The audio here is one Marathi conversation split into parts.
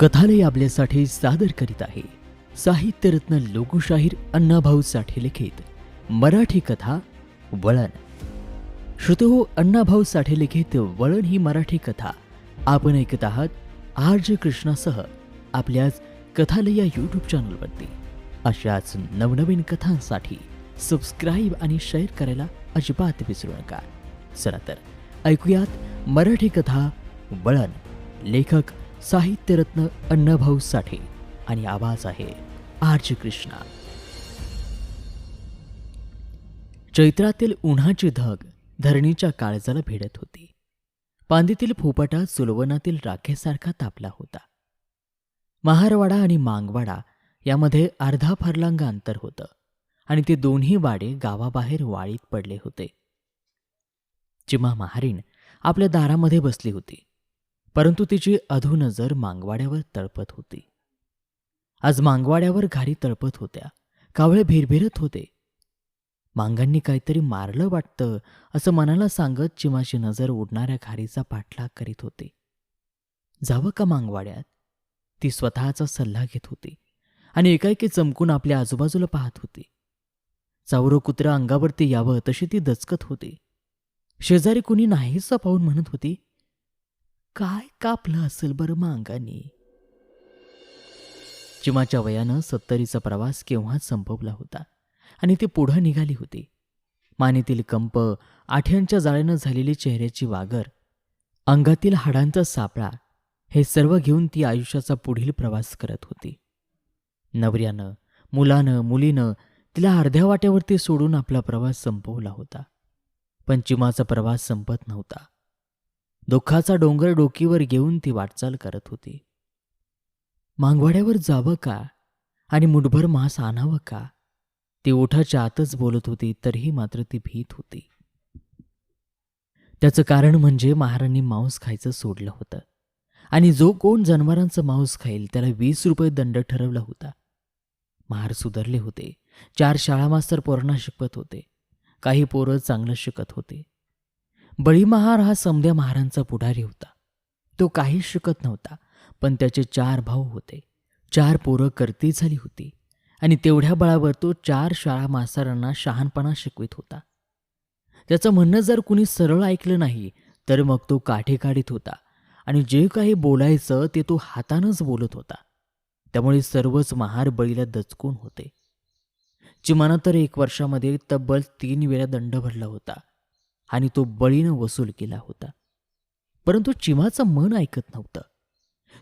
कथालय आपल्यासाठी सादर करीत आहे. साहित्यरत्न लोकशाहीर अण्णाभाऊ साठे लिखित. मराठी कथा वळण. श्रुतहो अण्णाभाऊ साठे लिखित वळण ही मराठी कथा. आपण ऐकत आहात आर्ज कृष्णासह आपल्याच कथालय या यूट्यूब चॅनलवरती अशाच नवनवीन कथांसाठी सबस्क्राईब आणि शेअर करायला अजिबात विसरू नका. चला तर ऐकूयात मराठी कथा वळण. लेखक साहित्यरत्न अण्णाभाऊ साठे आणि आवाज आहे आर कृष्णा. चैत्रातील उन्हाची धग धरणीच्या काळजाला भिडत होती. पांदीतील फुपाटा सुलवनातील राखेसारखा तापला होता. महारवाडा आणि मांगवाडा यामध्ये अर्धा फरलांग अंतर होतं आणि ते दोन्ही वाडे गावाबाहेर वाळीत पडले होते. चिमा महारीण आपल्या दारामध्ये बसली होती. परंतु तिची अधूनजर मांगवाड्यावर तळपत होती. आज मांगवाड्यावर घारी तळपत होत्या. कावळे भिरभिरत होते. मांगांनी काहीतरी मारलं वाटतं असं मनाला सांगत चिमाची नजर उडणाऱ्या घारीचा पाठलाग करीत होती. जावं का मांगवाड्यात? ती स्वतःचा सल्ला घेत होती आणि एकाएकी चमकून आपल्या आजूबाजूला पाहत होती. चावरं कुत्रा अंगावरती यावं तशी ती दचकत होती. शेजारी कुणी नाहीच पाहून म्हणत होती काय कापलं असेल बरं मांगाने? चिमाच्या वयानं सत्तरीचा प्रवास केव्हाच संपवला होता आणि ती पुढं निघाली होती. मानेतील कंप आठ्यांच्या जाळ्यानं झालेली चेहऱ्याची वागर अंगातील हाडांचा सापळा हे सर्व घेऊन ती आयुष्याचा पुढील प्रवास करत होती. नवऱ्यानं मुलानं मुलीनं तिला अर्ध्या वाट्यावरती सोडून आपला प्रवास संपवला होता. पण चिमाचा प्रवास संपत नव्हता. दुःखाचा डोंगर डोकीवर घेऊन ती वाटचाल करत होती. मांगवाड्यावर जावं का? आणि मुठभर मांस आणावं का? ती ओठाच्या आतच बोलत होती तरीही मात्र ती भीत होती. त्याचं कारण म्हणजे महाराणी मांस खायचं सोडलं होतं. आणि जो कोण जनावरांचं मांस खाईल त्याला वीस रुपये दंड ठरवला होता. महार सुधारले होते. चार शाळा मास्तर पोरांना शिकवत होते. काही पोरं चांगलं शिकत होते. बळी महार हा समध्या महारांचा पुढारी होता. तो काहीच शिकत नव्हता पण त्याचे चार भाऊ होते. चार पोरं करती झाली होती आणि तेवढ्या बळावर तो चार शाळा मास्तरांना शहाणपणा शिकवित होता. त्याचं म्हणणं जर कुणी सरळ ऐकलं नाही तर मग तो काठी काढीत होता आणि जे काही बोलायचं ते तो हातानंच बोलत होता. त्यामुळे सर्वच महार बळीला दचकून होते. चिमानं तर एक वर्षामध्ये तब्बल तीन वेळा दंड भरला होता. आणि तो बळीनं वसूल केला होता. परंतु चिमाचं मन ऐकत नव्हतं.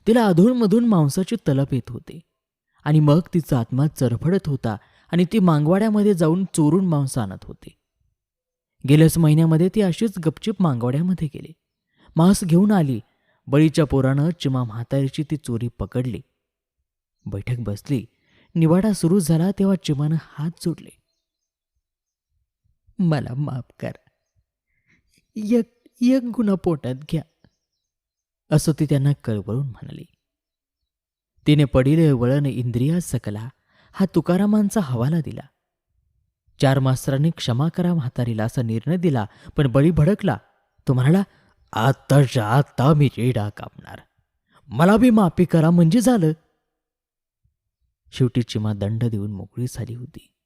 तिला अधूनमधून मांसाची तलप येत होते. आणि मग तिचा आत्मा चरफडत होता आणि ती मांगवाड्यामध्ये जाऊन चोरून मांस आणत होती. गेल्याच महिन्यामध्ये ती अशीच गपचिप मांगवाड्यामध्ये गेली. मांस घेऊन आली. बळीच्या पोरानं चिमा म्हातारीची ती चोरी पकडली. बैठक बसली. निवाडा सुरू झाला तेव्हा चिमानं हात जोडले. मला माफ कर. एक एक गुन्हा पोटात घ्या असं ती त्यांना कळवळून म्हणाली. तिने पडिले वळण इंद्रिया सकला हा तुकारामांचा हवाला दिला. चार मास्तरांनी क्षमा करा म्हातारीला असा निर्णय दिला पण बळी भडकला. तो म्हणाला आत्ताच्या आत्ता मी रेडा कापणार. मला बी माफी करा म्हणजे झालं. शेवटी चिमा दंड देऊन मोकळी झाली होती.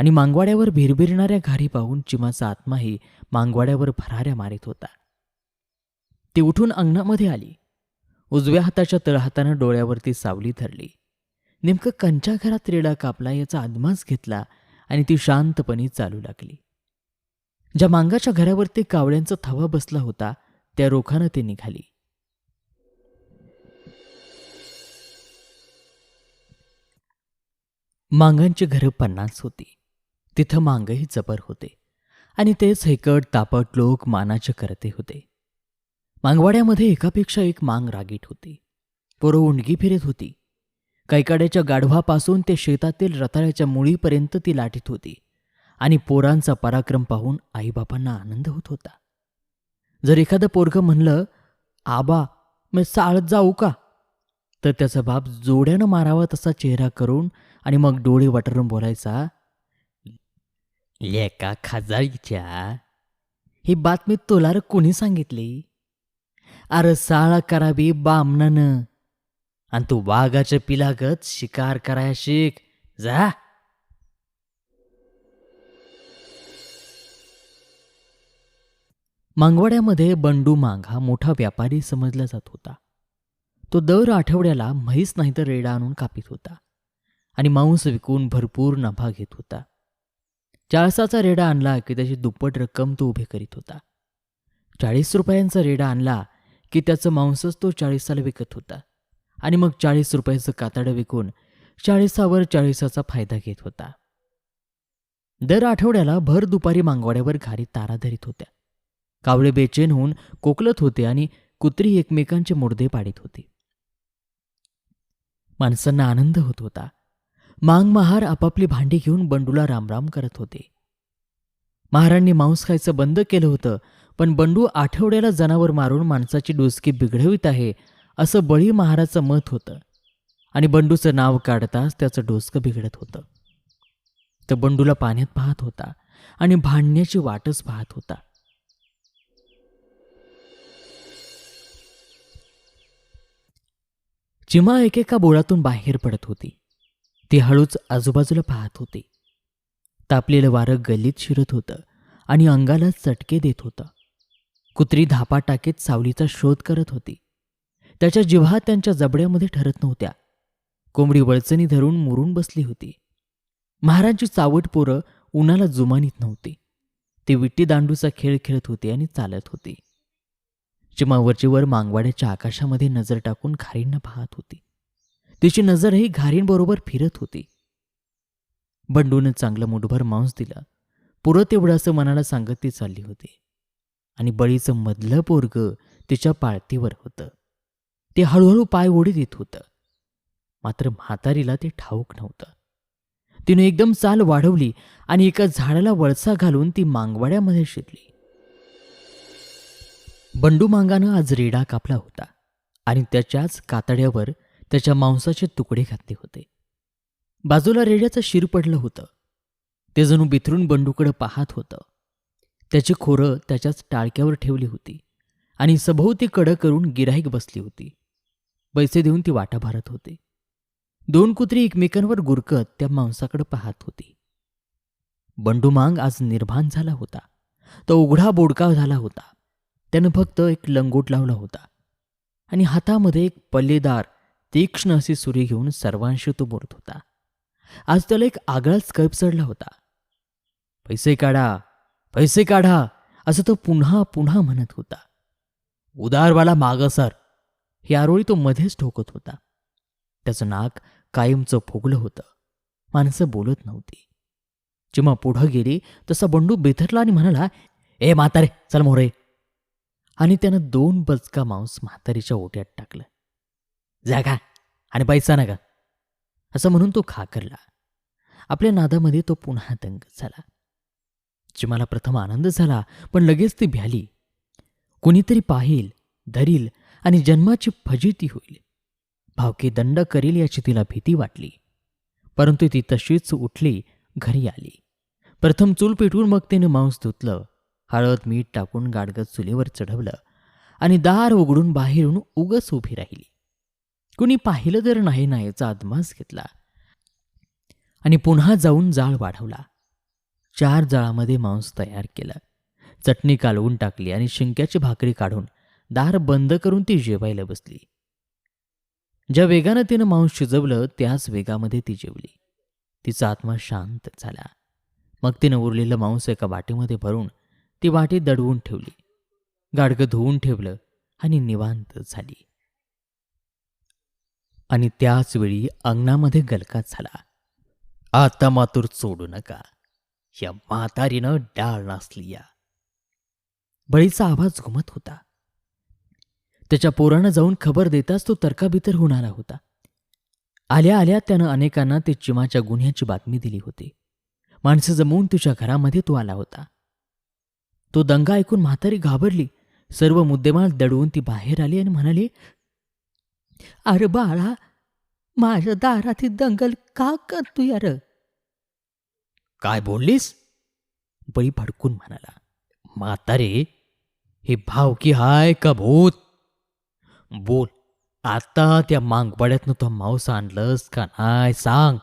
आणि मांगवाड्यावर भिरभिरणाऱ्या घारी पाहून चिमाचा आत्माही मांगवाड्यावर भराऱ्या मारित होता. ती उठून अंगणामध्ये आली. उजव्या हाताच्या तळहातानं डोळ्यावरती सावली धरली. नेमकं कंच्या घरात रेडा कापला याचा आदमास घेतला आणि ती शांतपणे चालू लागली. ज्या मांगाच्या घरावरती कावळ्यांचा थवा बसला होता त्या रोखानं ती निघाली. मांगांची घरं पन्नास होती. तिथं मांगही जबर होते आणि तेच हेकट तापट लोक मानाचे करते होते. मांगवाड्यामध्ये एकापेक्षा एक मांग रागीट होती. पोरं उंडगी फिरत होती. कैकाड्याच्या गाढवापासून ते शेतातील रताळ्याच्या मुळीपर्यंत ती लाटीत होती आणि पोरांचा पराक्रम पाहून आईबापांना आनंद होत होता. जर एखादं पोरगं म्हणलं आबा मी चाळत जाऊ का? तर त्याचा बाप जोड्यानं मारावा तसा चेहरा करून आणि मग डोळे वटरून बोलायचा लेका खाजाळीच्या ही बातमी तुला रे कोणी सांगितली? अरे साळा करावी बामणानं. आणि तू वाघाच्या पिलागत शिकार कराया शिक. जा. मांगवाड्यामध्ये बंडू मांग हा मोठा व्यापारी समजला जात होता. तो दर आठवड्याला म्हैस नाही तर रेडा आणून कापीत होता. आणि मांस विकून भरपूर नफा घेत होता. चाळीसाचा रेडा आणला की त्याची दुप्पट रक्कम तो उभे करीत होता. चाळीस रुपयांचा रेडा आणला की त्याचं मांसच तो चाळीसाला विकत होता. आणि मग चाळीस रुपयाचं कातडं विकून चाळीसावर चाळीसाचा फायदा घेत होता. दर आठवड्याला भर दुपारी मांगवाड्यावर घारी तारा धरीत होत्या. कावळे बेचैन होऊन कोकलत होते आणि कुत्री एकमेकांचे मुडदे पाडीत होती. माणसांना आनंद होत होता. मांग महार आपापली भांडी घेऊन बंडूला रामराम करत होते. महारांनी मांस खायचं बंद केलं होतं पण बंडू आठवड्याला जनावर मारून माणसाची डोसकी बिघडवित आहे असं बळी महाराचं मत होतं. आणि बंडूचं नाव काढताच त्याचं डोसकं बिघडत होतं. तर बंडूला पाण्यात पाहत होता आणि भांडण्याची वाटच पाहत होता. चिमा एकेका बोळातून बाहेर पडत होती. ती हळूच आजूबाजूला पाहत होती. तापलेलं वारं गल्लीत शिरत होतं आणि अंगाला चटके देत होतं. कुत्री धापा टाकीत सावलीचा शोध करत होती. त्याच्या जिव्हा त्यांच्या जबड्यामध्ये ठरत नव्हत्या. कोंबडी वळचणी धरून मुरून बसली होती. महाराजची चावट पोरं उन्हाला जुमानीत नव्हती. ते विट्टी दांडूचा खेळ खेळत होते आणि चालत होते. चिमावरची वर मांगवाड्याच्या आकाशामध्ये नजर टाकून खारींना पाहत होती. तिची नजरही घारींबरोबर फिरत होती. बंडूनं चांगलं मुठभर मांस दिलं. पुरं तेवढं असं मनाला सांगत ती चालली होती. आणि बळीचं मधलं पोरग तिच्या पाळतीवर होतं. ते हळूहळू पाय ओढी देत होतं. मात्र म्हातारीला ते ठाऊक नव्हतं. तिने एकदम चाल वाढवली आणि एका झाडाला वळसा घालून ती मांगवाड्यामध्ये शिरली. बंडू मांगानं आज रेडा कापला होता आणि त्याच्याच कातड्यावर त्याच्या मांसाचे तुकडे घातले होते. बाजूला रेड्याचं शिर पडलं होतं. ते जणू बिथरून बंडूकडं पाहत होतं. त्याची खोरं त्याच्याच टाळक्यावर ठेवली होती आणि सभोवती कडं करून गिराईक बसली होती. पैसे देऊन ती वाटा भरत होते. दोन कुत्री एकमेकांवर गुरकत त्या मांसाकडे पाहत होती. बंडू मांग आज निर्भान झाला होता. तो उघडा बोडका झाला होता. त्यानं फक्त एक लंगोट लावला होता. आणि हातामध्ये एक पल्लेदार तीक्ष्ण अशी सुरी घेऊन सर्वांशी तो बोलत होता. आज त्याला एक आगळाच कैप चढला होता. पैसे काढा पैसे काढा असं तो पुन्हा पुन्हा म्हणत होता. उदारवाला माग सर ही आरोळी तो मध्येच ठोकत होता. त्याचं नाक कायमचं फुगलं होतं. माणसं बोलत नव्हती. जेव्हा पुढं गेली तसा बंडू बेथरला आणि म्हणाला ए म्हातारे चल मोरे. आणि त्यानं दोन बचका मांस म्हातारीच्या ओट्यात टाकलं. जागा आणि पैसा नका. असं म्हणून तो खाकरला. आपल्या नादामध्ये तो पुन्हा दंग झाला. चिमाला प्रथम आनंद झाला पण लगेच ती भ्याली. कुणीतरी पाहिल धरील आणि जन्माची फजिती होईल. भावकी दंड करील याची तिला भीती वाटली. परंतु ती तशीच उठली घरी आली. प्रथम चूल पेटवून मग तिने मांस धुतलं हळद मीठ टाकून गाडगत चुलीवर चढवलं आणि दार उघडून बाहेरून उगस उभी राहिली. कुणी पाहिलं तर नाही नाहीचा अदमास घेतला. आणि पुन्हा जाऊन जाळ वाढवला. चार जाळामध्ये मांस तयार केलं. चटणी कालवून टाकली आणि शिंक्याची भाकरी काढून दार बंद करून ती जेवायला बसली. ज्या वेगानं तिनं मांस शिजवलं त्याच वेगामध्ये ती जेवली. तिचा आत्मा शांत झाला. मग तिनं उरलेलं मांस एका वाटीमध्ये भरून ती वाटी दडवून ठेवली. गाडगं धुवून ठेवलं आणि निवांत झाली. आणि त्याच वेळी अंगणामध्ये गलकात झाला. आता मातूर सोडू नका. या म्हातारीनं डाळ नासली या. बळीचा आवाज घुमत होता. त्याच्या पोरानं जाऊन खबर देताच तो तर्काबितर होऊन आला होता. आल्या आल्या त्यानं अनेकांना ते चिमाच्या गुन्ह्याची बातमी दिली होती. माणसं जमवून तुझ्या घरामध्ये तो आला होता. तो दंगा ऐकून म्हातारी घाबरली. सर्व मुद्देमाल दडवून ती बाहेर आली आणि म्हणाली अरे बाळा माझ्या दारात ही दंगल का करतो यार काय बोललीस? बळी भडकून म्हणाला. म्हातारे हे भावकी हाय का भूत? बोल आता त्या मांगपाड्यातनं तो मांस आणलंस का नाही सांग.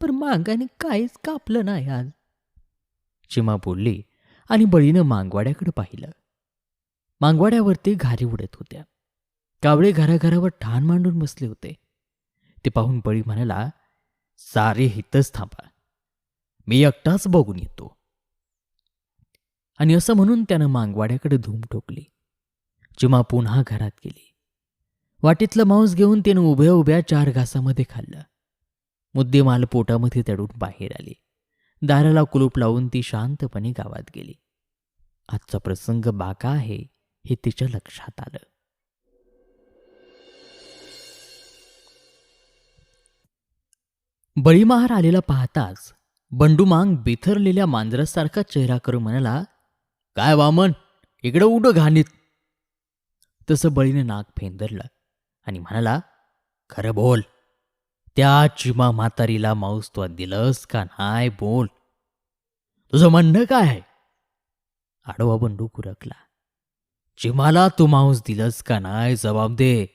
पण मांगाने काहीच कापलं नाही आज. चिमा बोलली आणि बळीनं मांगवाड्याकडे पाहिलं. मांगवाड्यावरती घारी उडत होत्या. कावळे घराघरावर ठाण मांडून बसले होते. ते पाहून बळी म्हणाला सारे हितच थांबा. मी एकटाच बघून येतो. आणि असं म्हणून त्यानं मांगवाड्याकडे धूम ठोकली. चिमा पुन्हा घरात गेली. वाटीतलं मांस घेऊन त्यानं उभ्या उभ्या चार घासामध्ये खाल्लं. मुद्देमाल पोटामध्ये तडून बाहेर आली. दाराला कुलूप लावून ती शांतपणे गावात गेली. आजचा प्रसंग बाका आहे हे तिच्या लक्षात आलं. बळीमहार आलेला पाहताच बंडू मांग बिथरलेल्या मांजरासारखा चेहरा करून म्हणाला काय वामन इकडं उडं घाणीत. तसं बळीने नाक फेंदरलं आणि म्हणाला खरं बोल त्या चिमा म्हातारीला माऊस तू दिलंस का नाही बोल. तुझं म्हणणं काय आहे? आडवा बंडू कुरकला चिमाला तू मांस दिलंस का नाही जबाब दे.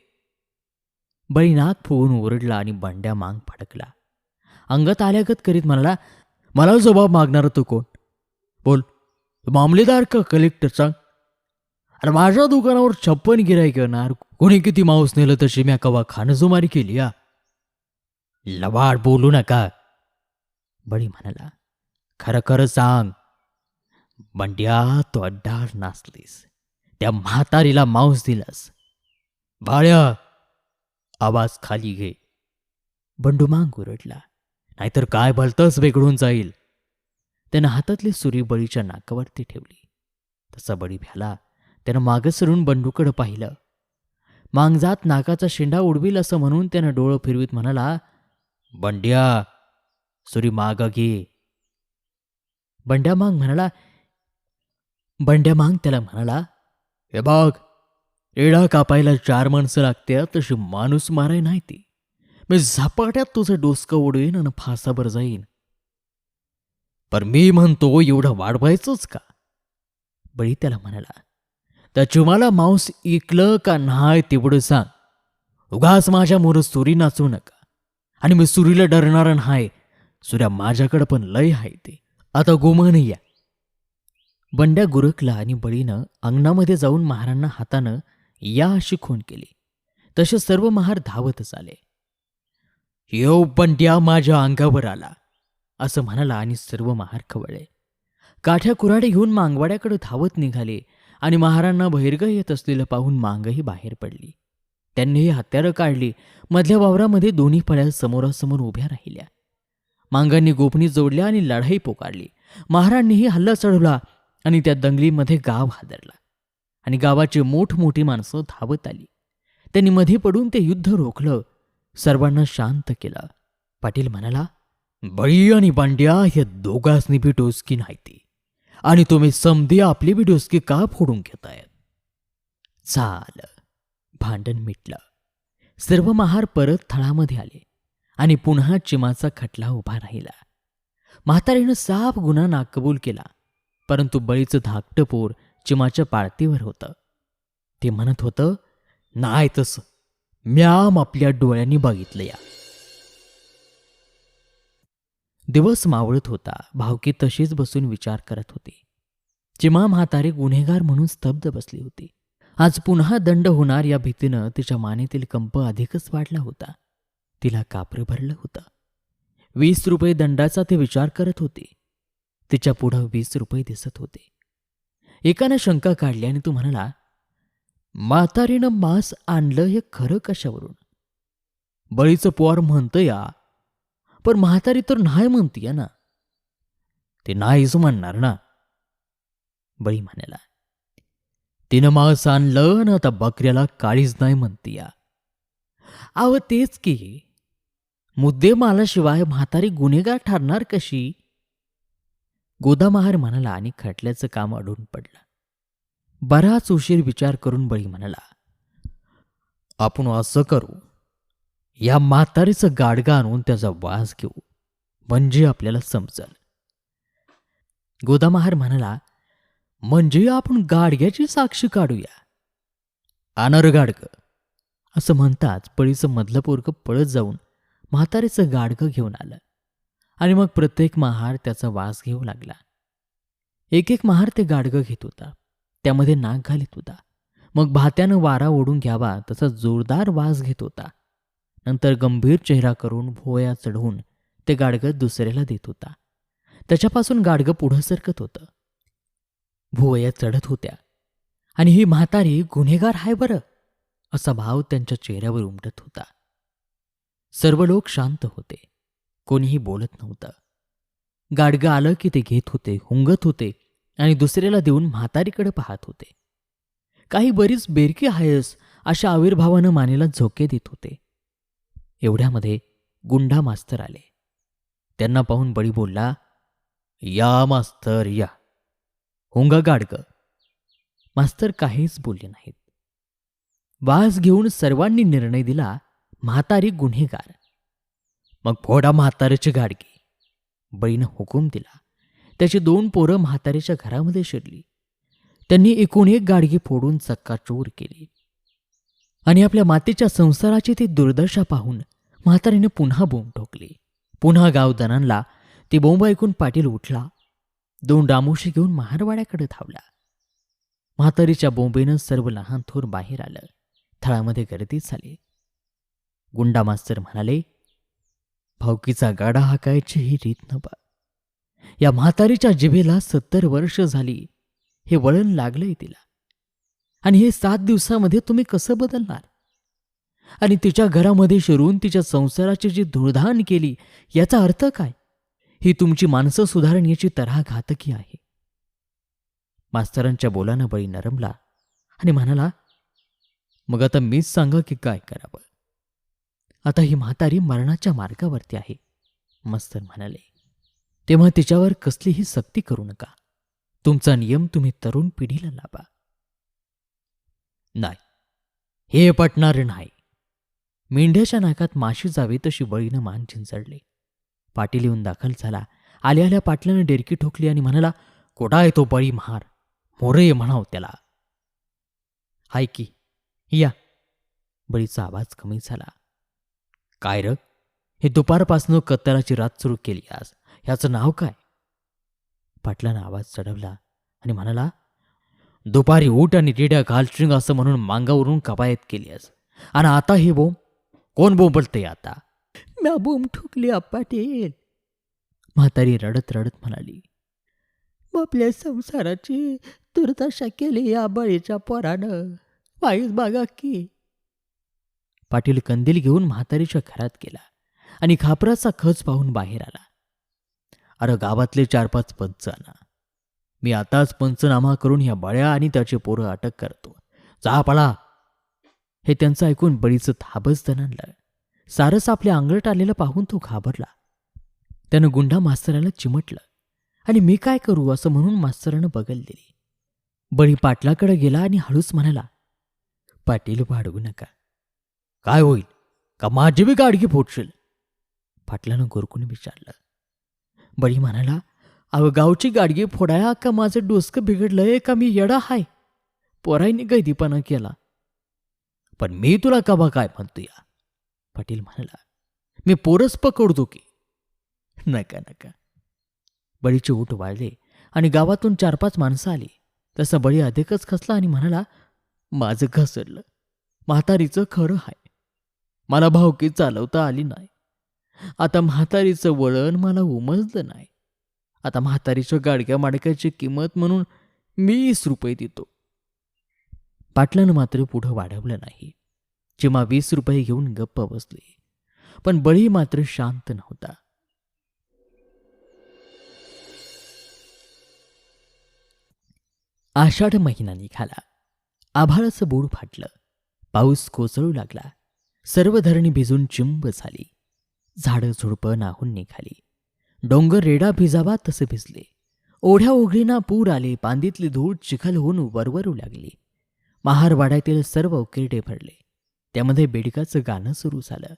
बळी नाक फुगून ओरडला आणि बंड्या मांग फडकला. अंगात आल्यागत करीत म्हणाला मला जबाब मागणार तू कोण? बोल. तू मामलेदार का कलेक्टर सांग. अरे माझ्या दुकानावर छप्पन गिराय करणार कोणी किती मांस नेलं तशी म्या कवा खानजुमारी केली या लवाड बोलू नका. बळी म्हणाला खरं खरं सांग. बंड्या तो अड्डार नाचलीस त्या म्हातारीला मांस दिलास. बाळ्या आवाज खाली घे. बंडू मांग उरडला नाहीतर काय भलतंच बिघडून जाईल. त्यानं हातातली सुरी बळीच्या नाकावरती ठेवली. तसा बळी भ्याला त्यानं मागं सरून बंडूकडं पाहिलं. मांगजात नाकाचा शेंडा उडवील असं म्हणून त्यानं डोळं फिरवीत म्हणाला बंड्या सुरी माग घे. बंड्या मांग म्हणाला बंड्या मांग त्याला म्हणाला हे बघ एडा कापायला चार माणसं लागते तशी माणूस माराय नाही ती. मी झपाट्यात तुझं डोसकं उडवीन आणि फासाभर जाईन. पर मी म्हणतो एवढं वाढवायचंच का? बळी त्याला म्हणाला त्या चिमाला मांस इकलं का नाही तेवढं सांग. उगाच माझ्या मोर सुरी नाचू नका. आणि मी सुरीला डरणार नाही. सुऱ्या माझ्याकडं पण लय आहे ते. आता गोमन या. बंड्या गुरकला आणि बळीनं अंगणामध्ये जाऊन महारांना हातानं या अशी खून केली. तसे सर्व महार धावतच आले. येऊ त्या माझ्या अंगावर आला असं म्हणाला आणि सर्व महार खवळले. काठ्या कुऱ्हाडे घेऊन मांगवाड्याकडे धावत निघाले आणि महारांना बहिर्ग येत असलेलं पाहून मांगही बाहेर पडली. त्यांनीही हत्यारं काढली मधल्या वावरामध्ये दोन्ही फळ्या समोरासमोर उभ्या राहिल्या. मांगांनी गोपणी जोडल्या आणि लढाई पोकारली. महारांनीही हल्ला चढवला आणि त्या दंगलीमध्ये गाव हादरला. आणि गावाची मोठमोठी माणसं धावत आली. त्यांनी मध्ये पडून ते युद्ध रोखलं. सर्वांना शांत केलं. पाटील म्हणाला बळी आणि बांड्या हे दोघांसनी बी डोसकी नाहीती. आणि तुम्ही समधी आपली बी डोसकी का फोडून घेतायत? चाल भांडण मिटलं. सर्व महार परत थळामध्ये आले आणि पुन्हा चिमाचा खटला उभा राहिला. म्हातारीनं साफ गुन्हा नाकबूल केला परंतु बळीचं धाकटं पोर चिमाच्या पाळतीवर होतं. ते म्हणत होतं नाही तसं. म्याम आपल्या डोळ्यांनी बघितलं या. दिवस मावळत होता. भावकी तशीच बसून विचार करत होती. चिमा म्हातारी गुन्हेगार म्हणून स्तब्ध बसली होती. आज पुन्हा दंड होणार या भीतीनं तिच्या मानेतील कंप अधिकच वाढला होता. तिला कापरं भरलं होतं. वीस रुपये दंडाचा ते विचार करत होते. तिच्या पुढं वीस रुपये दिसत होते. एकानं शंका काढली आणि तू म्हणाला म्हातारीनं मांस आणलं हे खरं कशावरून? बळीचं पोवार म्हणतं या पण म्हातारी तर नाही म्हणतीय ना. ते नाहीच म्हणणार ना. बळी म्हणाला तिनं मांस आणलं ना आता बकऱ्याला काळीच नाही म्हणती या. तेच की. मुद्दे मालाशिवाय म्हातारी गुन्हेगार ठरणार कशी? गोदामहार म्हणाला आणि खटल्याचं काम अडून पडलं. बराच उशीर विचार करून बळी म्हणाला आपण असं करू. या म्हातारीचं गाडगा आणून त्याचा वास घेऊ. म्हणजे आपल्याला समजल. गोदामहार म्हणाला म्हणजे आपण गाडग्याची साक्षी काढूया. आनर गाडग. असं म्हणताच पळीचं मधलं पोरगं पळत जाऊन म्हातारीचं गाडगं घेऊन आलं. आणि मग प्रत्येक महार त्याचा वास घेऊ लागला. एक एक महार ते गाडगं घेत होता. त्यामध्ये नाक घालीत होता. मग भात्यानं वारा ओढून घ्यावा तसा जोरदार वास घेत होता. नंतर गंभीर चेहरा करून भोया चढवून ते गाडगं दुसऱ्याला देत होता. त्याच्यापासून गाडगं पुढं सरकत होतं. भुवया चढत होत्या. आणि ही म्हातारी गुन्हेगार आहे बरं असा भाव त्यांच्या चेहऱ्यावर उमटत होता. सर्व लोक शांत होते. कोणीही बोलत नव्हतं. गाडगं आलं की ते घेत होते हुंगत होते. आणि दुसऱ्याला देऊन म्हातारीकडे पाहत होते. काही बरीच बेरकी आहेस अशा आविर्भावानं मानेला झोके देत होते. एवढ्यामध्ये गुंडा मास्तर आले. त्यांना पाहून बळी बोलला या मास्तर या. हुंगा गाडग मास्तर काहीच बोलले नाहीत. वास घेऊन सर्वांनी निर्णय दिला म्हातारी गुन्हेगार. मग फोडा म्हातारीची गाडगी. बळीनं हुकूम दिला. त्याची दोन पोरं म्हातारीच्या घरामध्ये शिरली. त्यांनी एकूण एक गाडगी फोडून चक्काचूर केली. आणि आपल्या मातेच्या संसाराची ती दुर्दशा पाहून म्हातारीने पुन्हा बोंब ठोकली. पुन्हा गाव ती बोंब ऐकून पाटील उठला. दोन रामोशी घेऊन महारवाड्याकडे धावला. म्हातारीच्या बोंबेनं सर्व लहान थोर बाहेर आलं. थळामध्ये गर्दी झाली. गुंडा मास्तर म्हणाले भावकीचा गाडा हाकायची ही रीत न बा या म्हातारीच्या जिभेला सत्तर वर्ष झाली. हे वळण लागलंय तिला. आणि हे सात दिवसामध्ये तुम्ही कसं बदलणार? आणि तिच्या घरामध्ये शिरून तिच्या संसाराची जी धुळधाण केली याचा अर्थ काय? ही तुमची माणसं सुधारण्याची तऱ्हा घातकी आहे. मास्तरांच्या बोलानं बळी नरमला आणि म्हणाला मग आता मीच सांगा की काय करावं? आता ही म्हातारी मरणाच्या मार्गावरती आहे. मस्तर म्हणाले तेव्हा तिच्यावर कसलीही सक्ती करू नका. तुमचा नियम तुम्ही तरुण पिढीला लावा. नाही हे पटणार नाही. मेंढ्याच्या नाकात माशी जावी तशी बळीनं मान झिंचडले पाटील येऊन दाखल झाला. आल्या आल्या पाटलानं डेरकी ठोकली आणि म्हणाला कोठा आहे तो बळी महार? मोरे म्हणाव त्याला. हाय की या. बळीचा आवाज कमी झाला. काय र? हे दुपारपासनं कत्तराची रात सुरू केली आज. ह्याचं नाव काय? पाटलानं आवाज चढवला आणि म्हणाला दुपारी ऊट आणि रेड्या घालशिंग असं म्हणून मांगावरून कबायत केली आज आणि आता हे बोंब? कोण बोंबलते आता? म्या बोंब ठोकली पाटील म्हातारी रडत रडत म्हणाली आपल्या संसाराची दुर्दशा केली या बळीच्या पोरानं. वाईस बागा की. पाटील कंदील घेऊन म्हातारीच्या घरात गेला आणि खापराचा खच पाहून बाहेर आला. अरे गावातले चार पाच पंच मी आताच पंचनामा करून ह्या बळ्या आणि त्याचे पोरं अटक करतो. जा पळा. हे त्यांचं ऐकून बळीचं थाबच दणानलं सारस आपल्या अंगलट आलेलं पाहून तो घाबरला. त्यानं गुंडा मास्तराला चिमटलं. आणि मी काय करू असं म्हणून मास्तरानं बगल दिली. बळी पाटलाकडे गेला आणि हळूच म्हणाला पाटील वाढवू नका. काय होईल? का माझी बी गाडगी फोडशील? पाटलानं गोरकून विचारलं बळी म्हणाला अव गावची गाडगी फोडाया का माझं डोसकं बिघडलंय का मी येडा हाय. पोराईने गैदीपणा केला. पण मी तुला कबा काय म्हणतो या पाटील म्हणाला. मी पोरच पकडतो की. नका नका. बळीचे ऊट वाळले आणि गावातून चार पाच माणसं आली. तसा बळी अधिकच खसला आणि म्हणाला माझं घसरलं. म्हातारीचं खरं हाय. मला भावकी चालवता आली नाही. आता म्हातारीचं वळण मला उमजलं नाही. आता म्हातारीच्या गाडक्या माडक्याची किंमत म्हणून मी वीस रुपये देतो. पाटलानं मात्र पुढं वाढवलं नाही. जेव्हा वीस रुपये घेऊन गप्प बसले. पण बळी मात्र शांत नव्हता. आषाढ महिना निघाला. आभाळाचं बूड फाटलं. पाऊस कोसळू लागला. सर्व धरणी भिजून चिंब झाली. झाडं झुडपं नाहून निघाली. डोंगर रेडा भिजावा तसे भिजले. ओढ्या ओघळीना पूर आले पांदीतली धूळ चिखल होऊन वरवरू लागली. महारवाड्यातील सर्व उकिरडे भरले. त्यामध्ये बेडकाचं गाणं सुरू झालं.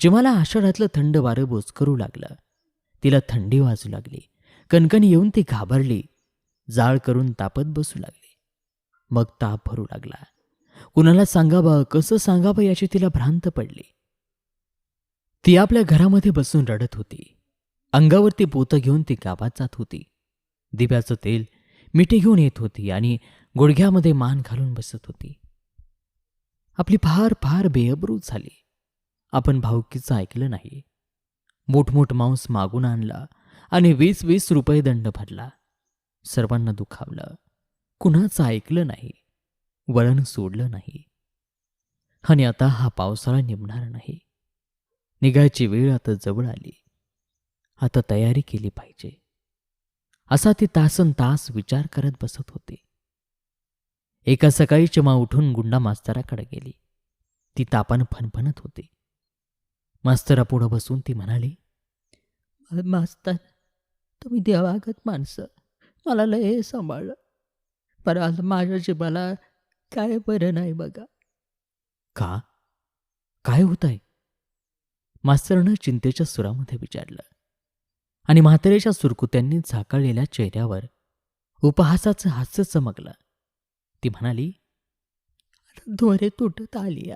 चिमाला आषाढातलं थंड वारं बोचकरू लागलं. तिला थंडी वाजू लागली. कणकण येऊन ती घाबरली. जाळ करून तापत बसू लागली. मग ताप भरू लागला. कुणाला सांगावं कसं सांगावं याची तिला भ्रांत पडली. ती आपल्या घरामध्ये बसून रडत होती. अंगावरती पोतं घेऊन ती गावात जात होती. दिव्याचं तेल मिठी घेऊन येत होती आणि गुडघ्यामध्ये मान घालून बसत होती. आपली फार फार बेअब्रू झाली. आपण भाऊकीचं ऐकलं नाही. मोठमोठ मांस मागून आणला आणि वीस वीस रुपये दंड भरला. सर्वांना दुखावलं. कुणाचं ऐकलं नाही. वळण सोडलं नाही. आणि आता हा पावसाळा निघणार नाही. निघायची वेळ आता जवळ आली. आता तयारी केली पाहिजे. असा ती तासन तास विचार करत बसत होते. एका सकाळी चिमा उठून गुंडा मास्तराकडे गेली. ती तापानं फणफणत होती. मास्तरापुढं बसून ती म्हणाली मास्तर तुम्ही देवागत माणसं. मला लय सांभाळलं. पण आज माझ्या जीवाला काय बरं नाही बघा. का? काय होत आहे मास्तरनं चिंतेच्या सुरामध्ये विचारलं. आणि म्हातारेच्या सुरकुत्यांनी झाकळलेल्या चेहऱ्यावर उपहासाचं हास्य चमकलं. ती म्हणाली दोरे तुटत आली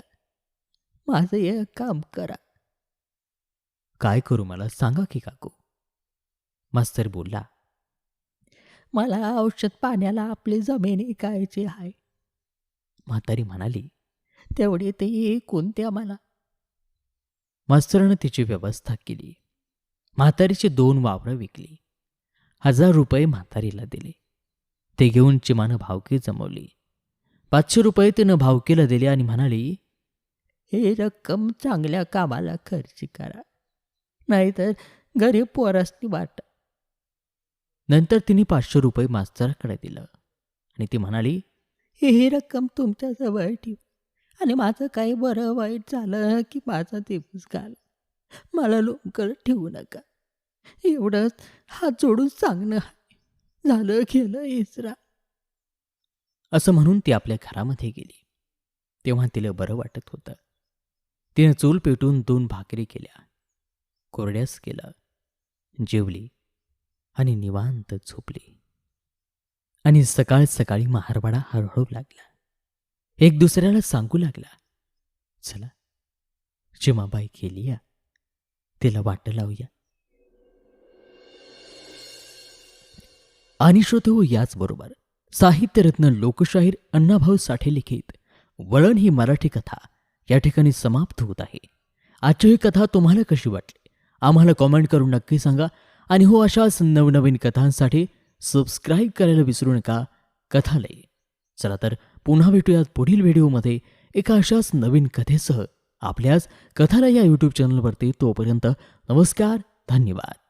माझं एक काम करा. काय करू मला? सांगा की काकू. मास्तर बोलला मला औषध पाण्याला आपली जमीन ऐकायची आहे. म्हातारी म्हणाली तेवढे ते कोणत्या मला. मास्तरनं तिची व्यवस्था केली. म्हातारीची दोन वावरं विकली. हजार रुपये म्हातारीला दिले. ते घेऊन चिमानं भावकी जमवली. पाचशे रुपये तिनं भावकीला दिले आणि म्हणाली हे रक्कम चांगल्या कामाला खर्च करा. नाहीतर घरी पोरासनी वाट. नंतर तिने पाचशे रुपये मास्तराकडे दिलं आणि ती म्हणाली ही रक्कम तुमच्याजवळ ठेव. आणि माझं काही बरं वाईट झालं की माझा दिवस घाल मला लोकर ठेवू नका. एवढंच हात जोडून सांगणं आहे. झालं गेलं इसरा असं म्हणून ती आपल्या घरामध्ये गेली. तेव्हा तिला बरं वाटत होतं. तिनं चूल पेटून दोन भाकरी केल्या. कोरड्यास केलं. जेवली आणि निवांत झोपली. आणि सकाळ सकाळी महारवाडा हळहळू लागला. एक दुसऱ्याला सांगू लागला चला चिमाबाई केली या तिला वाट लावूया. आणि श्रोते हो याचबरोबर साहित्यरत्न लोकशाहीर अण्णाभाऊ साठे लिखित वळण ही मराठी कथा या ठिकाणी समाप्त होत आहे. आजची ही कथा तुम्हाला कशी वाटली? आम्हाला कॉमेंट करून नक्की सांगा आणि हो अशाच नवनवीन कथांसाठी सबस्क्राईब करायला विसरू नका. कथालय. चला तर पुन्हा भेटूयात पुढील व्हिडिओमध्ये. एका अशाच नवीन कथेसह. आपल्याच कथाला या यूट्यूब चॅनलवरती तोपर्यंत नमस्कार धन्यवाद.